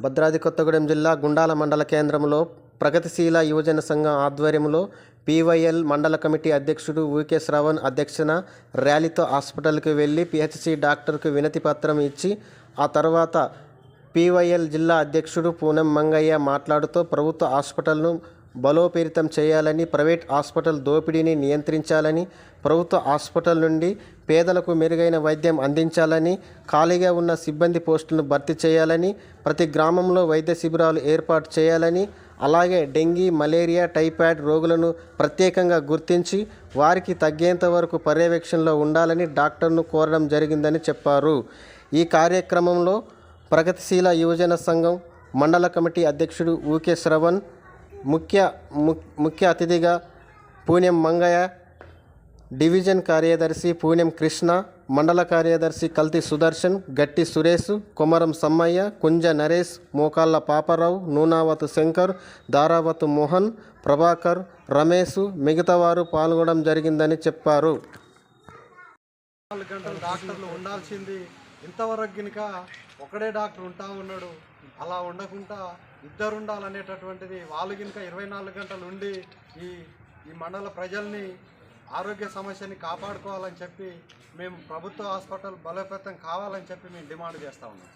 భద్రాద్రి కొత్తగూడెం జిల్లా గుండాల మండల కేంద్రంలో ప్రగతిశీల యువజన సంఘం ఆధ్వర్యంలో పీవైఎల్ మండల కమిటీ అధ్యక్షుడు వికే శ్రవణ్ అధ్యక్షన ర్యాలీతో హాస్పిటల్కి వెళ్ళి పిహెచ్సి డాక్టర్కు వినతి పత్రం ఇచ్చి ఆ తర్వాత పీవైఎల్ జిల్లా అధ్యక్షుడు పూనం మంగయ్య మాట్లాడుతూ ప్రభుత్వ హాస్పిటల్ను బలోపేరితం చేయాలని ప్రైవేట్ హాస్పిటల్ దోపిడీని నియంత్రించాలని ప్రభుత్వ హాస్పిటల్ నుండి పేదలకు మెరుగైన వైద్యం అందించాలని ఖాళీగా ఉన్న సిబ్బంది పోస్టులను భర్తీ చేయాలని ప్రతి గ్రామంలో వైద్య శిబిరాలు ఏర్పాటు చేయాలని అలాగే డెంగీ మలేరియా టైఫాయిడ్ రోగులను ప్రత్యేకంగా గుర్తించి వారికి తగ్గేంత వరకు పర్యవేక్షణలో ఉండాలని డాక్టర్ను కోరడం జరిగిందని చెప్పారు. ఈ కార్యక్రమంలో ప్రగతిశీల యువజన సంఘం మండల కమిటీ అధ్యక్షుడు ఊకే శ్రవణ్ ముఖ్య ము- ముఖ్య అతిథిగా పూణెం మంగయ్య డివిజన్ కార్యదర్శి పూణెం కృష్ణ మండల కార్యదర్శి కల్తి సుదర్శన్ గట్టి సురేష్ కొమరం సమ్మయ్య కుంజ నరేష్ మోకాళ్ళ పాపరావు నూనావతు శంకర్ దారావతు మోహన్ ప్రభాకర్ రమేష్ మిగతా వారు పాల్గొనడం జరిగిందని చెప్పారు. గంటలు డాక్టర్లు ఉండాల్సింది. ఇంతవరకు గినక ఒకడే డాక్టర్ ఉంటా ఉన్నాడు. అలా ఉండకుండా ఇద్దరు ఉండాలనేటటువంటిది వాళ్ళు గినక ఇరవై నాలుగు గంటలు ఉండి ఈ ఈ మండల ప్రజల్ని ఆరోగ్య సమస్యని కాపాడుకోవాలని చెప్పి మేము ప్రభుత్వ హాస్పిటల్ బలోపేతం కావాలని చెప్పి మేము డిమాండ్ చేస్తా ఉన్నాం.